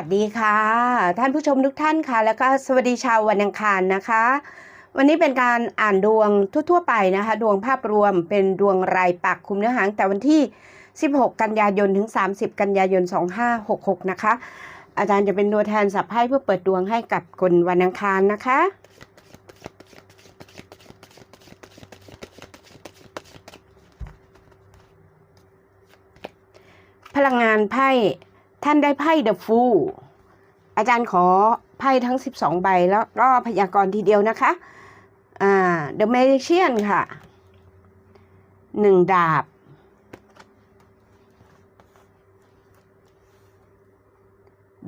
วัสดีค่ะ ท่านผู้ชมทุกท่านค่ะ แล้วก็สวัสดีชาววันอังคารนะคะ วันนี้เป็นการอ่านดวงทั่ว ๆ ไปนะคะ ดวงภาพรวมเป็นดวงรายปักคุมเนื้อหางแต่วันที่ 16 กันยายนถึง 30 กันยายน 2566 นะคะ อาจารย์จะเป็นตัวแทนสับไพ่เพื่อเปิดดวงให้กับคนวันอังคารนะคะพลังงานไพ่ ท่านได้ไพ่เดอะฟูอาจารย์ขอไพ่ทั้ง 12 ใบแล้วก็พยากรณ์ทีเดียวนะคะอ่าเดอะเมจิเชียนค่ะหนึ่งดาบ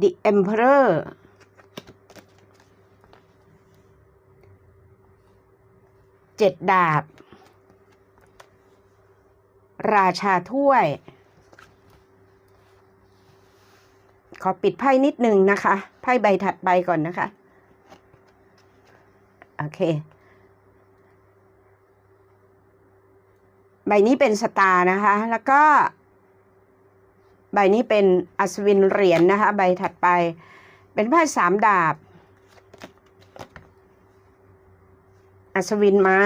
The Emperor เจ็ดดาบ ราชาถ้วย ขอปิดไพ่นิดนึงนะคะ ไพ่ใบถัดไปก่อนนะคะ โอเค ใบนี้เป็นสตาร์นะคะ แล้วก็ ใบนี้เป็นอัศวินเหรียญนนะคะ ใบถัดไป เป็นไพ่สามดาบ อัศวินไม้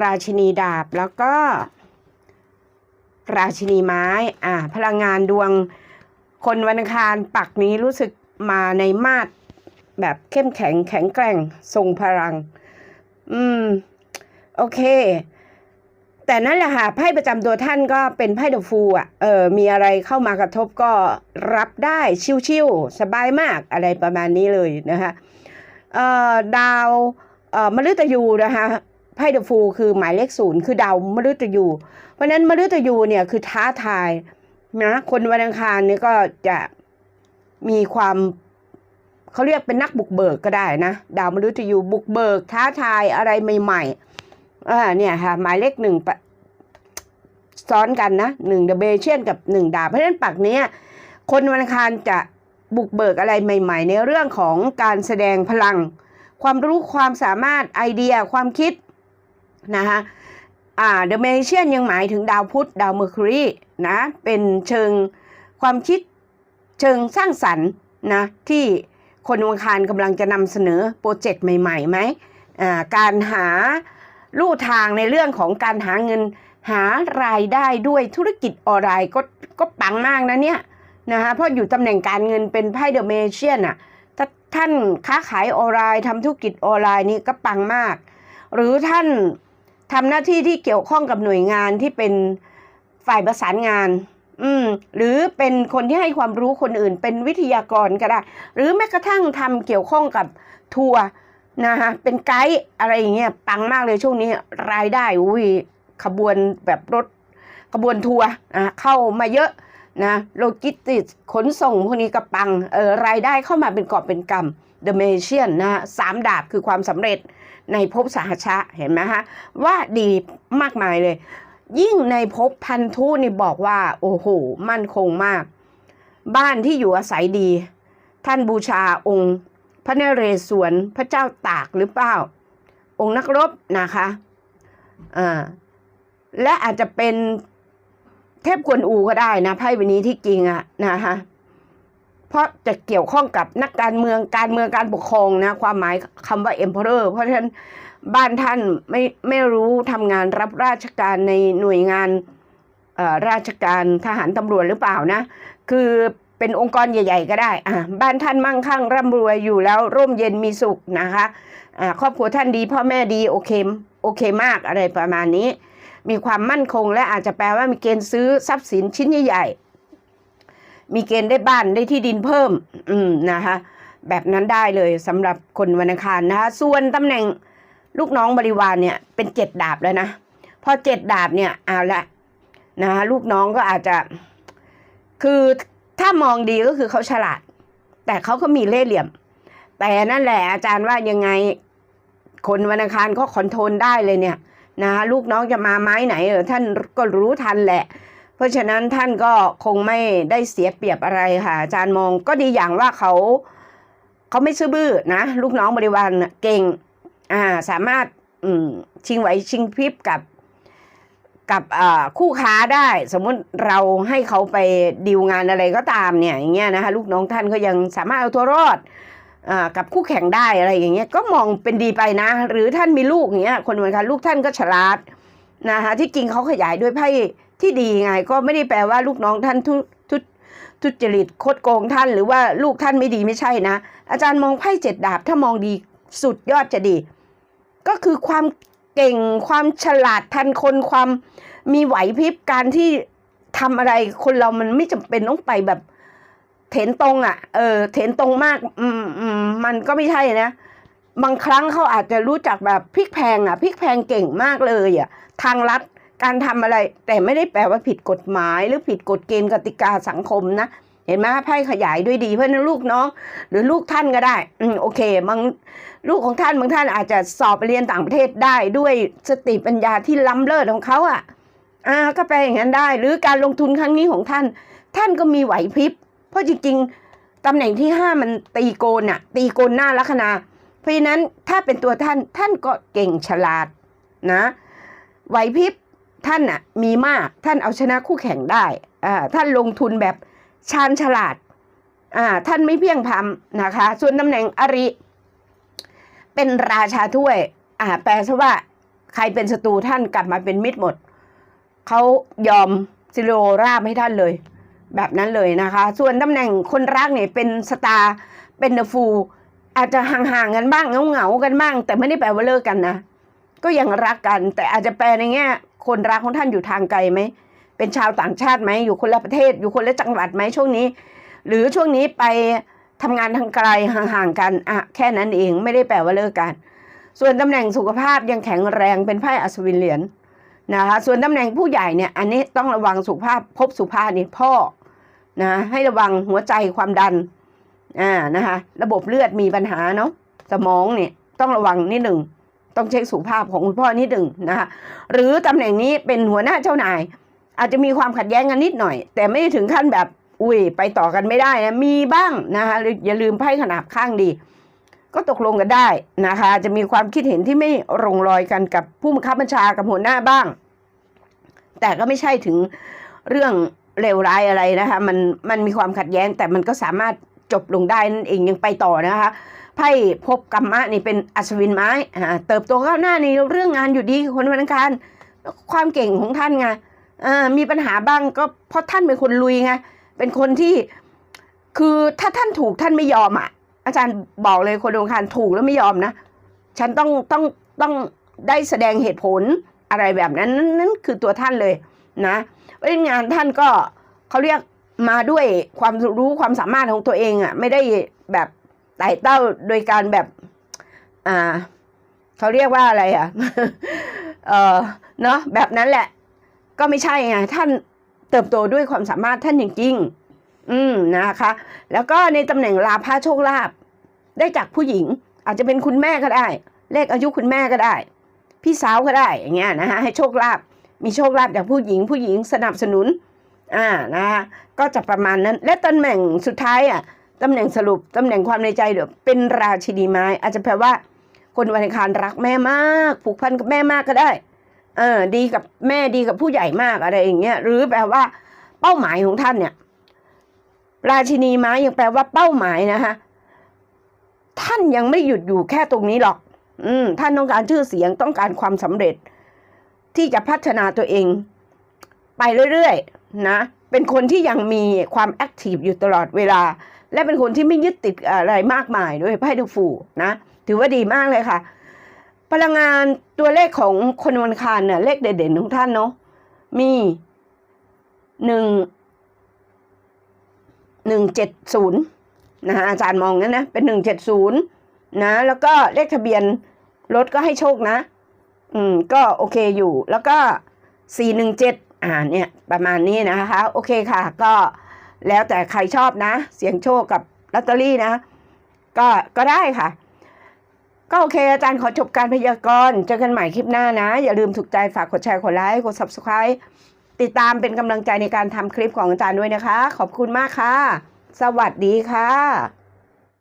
ราชินีดาบแล้วก็ ราชินีไม้อ่าพลังงานดวงคนวันอังคารปักนี้รู้สึกมาในมาดแบบเข้มแข็งแข็งแกร่งทรงพลัง อืม โอเค แต่นั่นแหละค่ะไพ่ประจำตัวท่านก็เป็นไพ่เดอะฟูอะเออมีอะไรเข้ามากระทบก็รับได้ชิวๆสบายมากอะไรประมาณนี้เลยนะคะเอ่อดาวเอ่อมฤตยูนะคะ ไพ่เดอะฟูคือหมายเลขศูนย์คือดาวมฤตยู เพราะฉะนั้นมฤตยูเนี่ยคือท้าทายนะคนวันอังคารเนี่ยก็จะมีความเขาเรียกเป็นนักบุกเบิกก็ได้นะดาวมฤตยูบุกเบิก ท้าทายอะไรใหม่ๆอ่าเนี่ยค่ะหมายเลขหนึ่งซ้อนกันนะหนึ่งเดเบเชียนกับหนึ่งดาวเพราะฉะนั้นปักเนี้ยคนวันอังคารจะบุกเบิกอะไรใหม่ ๆ ในเรื่องของการแสดงพลัง ความรู้ความสามารถไอเดียความคิด นะคะอ่าเดอะเมเชียนยังหมายถึงดาวพุธดาวเมอร์คิวรีนะเป็นเชิงความคิดเชิงสร้างสรรค์นะที่คนวังคารกำลังจะนำเสนอโปรเจกต์ใหม่ๆไหมอ่าการหาลู่ทางในเรื่องของการหาเงินหารายได้ด้วยธุรกิจออนไลน์ก็ก็ปังมากนะเนี่ยนะคะเพราะอยู่ตำแหน่งการเงินเป็นไพ่เดอะเมเชียนอะถ้าท่านค้าขายออนไลน์ทำธุรกิจออนไลน์นี่ก็ปังมาก หรือท่าน ทำหน้าที่ที่เกี่ยวข้องกับหน่วยงานที่เป็นฝ่ายประสานงาน อืม หรือเป็นคนที่ให้ความรู้คนอื่น เป็นวิทยากรก็ได้ หรือแม้กระทั่งทำเกี่ยวข้องกับทัวร์นะคะเป็นไกด์อะไรอย่างเงี้ยปังมากเลยช่วงนี้รายได้อุ้ยขบวนแบบรถขบวนทัวร์อะเข้ามาเยอะ นะโลจิสติกขนส่งพวกนี้ก็ปังเออรายได้เข้ามาเป็นกอบเป็นกำ The Magician นะฮะสามดาบคือความสำเร็จในภพสหชะเห็นไหมฮะว่าดีมากมายเลย ยิ่งในภพพันธุนี่บอกว่า โอ้โห มั่นคงมาก บ้านที่อยู่อาศัยดี ท่านบูชาองค์ พระนเรศวรพระเจ้าตากหรือเปล่า องค์นักรบนะคะอ่าและอาจจะเป็น เทพกวนอูก็ได้นะไพ่ใบนี้ที่จริงอะนะคะเพราะจะเกี่ยวข้องกับนักการเมืองการเมืองการปกครองนะ ความหมายคำว่า emperor เพราะฉะนั้นบ้านท่านไม่ไม่รู้ทำงานรับราชการในหน่วยงานราชการทหารตำรวจหรือเปล่านะ คือเป็นองค์กรใหญ่ ๆ ก็ได้อ่าบ้านท่านมั่งคั่งร่ำรวยอยู่แล้วร่มเย็นมีสุขนะคะอ่าครอบครัวท่านดีพ่อแม่ดีโอเคโอเคมากอะไรประมาณนี้ มีความมั่นคง และอาจจะแปลว่ามีเกณฑ์ซื้อทรัพย์สินชิ้นใหญ่ๆมีเกณฑ์ได้บ้านได้ที่ดินเพิ่ม อืมนะคะแบบนั้นได้เลยสำหรับคนวันอังคารนะคะ ส่วนตำแหน่งลูกน้องบริวารเนี่ยเป็นเจ็ดดาบแล้วนะพอเจ็ดดาบเนี่ยเอาละนะคะลูกน้องก็อาจจะคือถ้ามองดีก็คือเขาฉลาด แต่เขาก็มีเล่ห์เหลี่ยม แต่นั่นแหละอาจารย์ว่ายังไงคนวันอังคารก็คอนโทรลได้เลยเนี่ย นะคะลูกน้องจะมาไม้ไหนเออท่านก็รู้ทันแหละ เพราะฉะนั้นท่านก็คงไม่ได้เสียเปรียบอะไรค่ะ อาจารย์มองก็ดีอย่างว่าเขาเขาไม่ซื่อบื้อนะ ลูกน้องบริวารเก่งอ่าสามารถชิงไหวชิงพริบกับกับคู่ค้าได้ สมมุติเราให้เขาไปดีลงานอะไรก็ตามเนี่ยอย่างเงี้ยนะคะลูกน้องท่านก็ยังสามารถเอาตัวรอด กับคู่แข่งได้อะไรอย่างเงี้ยก็มองเป็นดีไปนะ หรือท่านมีลูกอย่างเงี้ยคนเหมือนกันลูกท่านก็ฉลาดนะคะที่จริงเขาขยายด้วยไพ่ที่ดีไง ก็ไม่ได้แปลว่าลูกน้องท่านทุทุทุจริตโคดโกงท่าน หรือว่าลูกท่านไม่ดีไม่ใช่นะ อาจารย์มองไพ่เจ็ดดาบถ้ามองดีสุดยอดจะดี ก็คือความเก่งความฉลาดทันคนความมีไหวพริบการที่ทำอะไรคนเรามันไม่จำเป็นต้องไปแบบ เถนตรงอะ่ะ เออ เถนตรงมาก อืมอืมมันก็ไม่ใช่นะ บางครั้งเขาอาจจะรู้จักแบบพลิกแพงอะ่ะพลิกแพงเก่งมากเลยอะ่ะ ทางรัฐการทำอะไร แต่ไม่ได้แปลว่าผิดกฎหมาย หรือผิดกฎเกณฑ์กติกาสังคมนะ เห็นไหมไพ่ขยายด้วยดีเพราะฉะนั้นลูกน้อง หรือลูกท่านก็ได้ อืมโอเคบางลูกของท่านบางท่านอาจจะสอบไปเรียนต่างประเทศได้ด้วยสติปัญญาที่ล้ำเลิศของเขาอะอ่าก็แปลอย่างนั้นได้ หรือการลงทุนครั้งนี้ของท่าน ท่านก็มีไหวพริบ เพราะจริงๆตำแหน่งที่ห้ามันตีโกนอะตีโกนหน้าลัคนา เพราะฉะนั้นถ้าเป็นตัวท่านท่านก็เก่งฉลาดนะไหวพริบท่านอะมีมากท่านเอาชนะคู่แข่งได้อ่าท่านลงทุนแบบชาญฉลาดอ่าท่านไม่เพียงพำนะคะ ส่วนตำแหน่งอริ เป็นราชาถ้วยอ่าแปลซะว่าใครเป็นศัตรูท่านกลับมาเป็นมิตรหมด เขายอมซิโรราบให้ท่านเลย แบบนั้นเลยนะคะ ส่วนตำแหน่งคนรักเนี่ยเป็นสตาร์เป็นเดอะฟูลอาจจะห่างๆกันบ้างเหงาๆกันบ้าง แต่ไม่ได้แปลว่าเลิกกันนะ ก็ยังรักกัน แต่อาจจะแปลในแง่คนรักของท่านอยู่ทางไกลไหมเป็นชาวต่างชาติไหมอยู่คนละประเทศ อยู่คนละจังหวัดไหมช่วงนี้ หรือช่วงนี้ไปทำงานทางไกลห่างๆกันอะแค่นั้นเองไม่ได้แปลว่าเลิกกัน ส่วนตำแหน่งสุขภาพยังแข็งแรงเป็นไพ่อัศวินเหรียญนะคะส่วนตำแหน่งผู้ใหญ่เนี่ยอันนี้ต้องระวังสุขภาพพบสุภาพนี่พ่อ นะะให้ระวังหัวใจความดันอ่านะคะระบบเลือดมีปัญหาเนาะสมองเนี่ยต้องระวังนิดหนึ่งต้องเช็คสุขภาพของคุณพ่อนิดหนึ่งนะคะหรือตำแหน่งนี้เป็นหัวหน้าเจ้านาย อาจจะมีความขัดแย้งกันนิดหน่อย แต่ไม่ถึงขั้นแบบอุ้ยไปต่อกันไม่ได้นะมีบ้างนะคะอย่าลืมไพ่ขนาบข้างดี ก็ตกลงกันได้นะคะ จะมีความคิดเห็นที่ไม่ลงรอยกันกับผู้บังคับบัญชากับหัวหน้าบ้าง แต่ก็ไม่ใช่ถึงเรื่อง เลวร้ายอะไรนะคะมันมันมีความขัดแย้งแต่มันก็สามารถจบลงได้นั่นเองยังไปต่อนะคะไพ่พบกรรมะนี่เป็นอัศวินไม้เติบโตก้าวหน้าในเรื่องงานอยู่ดีคนวันอังคารความเก่งของท่านไงมีปัญหาบ้างก็เพราะท่านเป็นคนลุยไงเป็นคนที่คือถ้าท่านถูกท่านไม่ยอมอะ อาจารย์บอกเลยคนดวงคารถูกแล้วไม่ยอมนะ ฉันต้องต้องต้องได้แสดงเหตุผลอะไรแบบนั้นนั่นนั่นคือตัวท่านเลย นะเพราะฉะนั้นงานท่านก็เขาเรียกมาด้วยความรู้ความสามารถของตัวเองอะไม่ได้แบบไต่เต้าโดยการแบบ อ่าเขาเรียกว่าอะไรอะเออเนาะแบบนั้นแหละ ก็ไม่ใช่ไงท่านเติบโตด้วยความสามารถท่านจริงๆอืมนะคะ แล้วก็ในตำแหน่งลาภาโชคลาภได้จากผู้หญิง อาจจะเป็นคุณแม่ก็ได้ เลขอายุคุณแม่ก็ได้ พี่สาวก็ได้อย่างเงี้ยนะคะให้โชคลาภ มีโชคลาภจากผู้หญิงผู้หญิงสนับสนุนอ่านะคะก็จะประมาณนั้น และตำแหน่งสุดท้ายอะตำแหน่งสรุปตำแหน่งความในใจเดี๋ยวเป็นราชินีไม้ อาจจะแปลว่า คนวันอังคารรักแม่มากผูกพันกับแม่มากก็ได้เออดีกับแม่ดีกับผู้ใหญ่มากอะไรอย่างเงี้ยหรือแปลว่า เป้าหมายของท่านเนี่ยราชินีไม้ยังแปลว่าเป้าหมายนะคะท่านยังไม่หยุดอยู่แค่ตรงนี้หรอก อืมท่านต้องการชื่อเสียงต้องการความสำเร็จ ที่จะพัฒนาตัวเอง ไปเรื่อยๆนะเป็นคนที่ยังมีความแอคทีฟอยู่ตลอดเวลา และเป็นคนที่ไม่ยึดติดอะไรมากมายด้วยไพ่ดูฟูนะถือว่าดีมากเลยค่ะ พลังงานตัวเลขของคนวันคารเนี่ยเลขเด่นๆของท่านเนาะมีหนึ่งหนึ่งเจ็ดศูนย์นะฮะอาจารย์มองงั้นนะ เป็นหนึ่งเจ็ดศูนย์นะ แล้วก็เลขทะเบียนรถก็ให้โชคนะ อืม ก็โอเคอยู่ แล้วก็สี่หนึ่งเจ็ดอ่าเนี่ย ประมาณนี้นะคะ โอเคค่ะ ก็แล้วแต่ใครชอบนะ เสียงโชคกับลอตเตอรี่นะ ก็ก็ได้ค่ะ ก็โอเค อาจารย์ขอจบการพยากรณ์เจอกันใหม่คลิปหน้านะ อย่าลืมถูกใจฝากกดแชร์กดไลค์กด subscribe ติดตามเป็นกำลังใจในการทำคลิปของอาจารย์ด้วยนะคะ ขอบคุณมากค่ะ สวัสดีค่ะ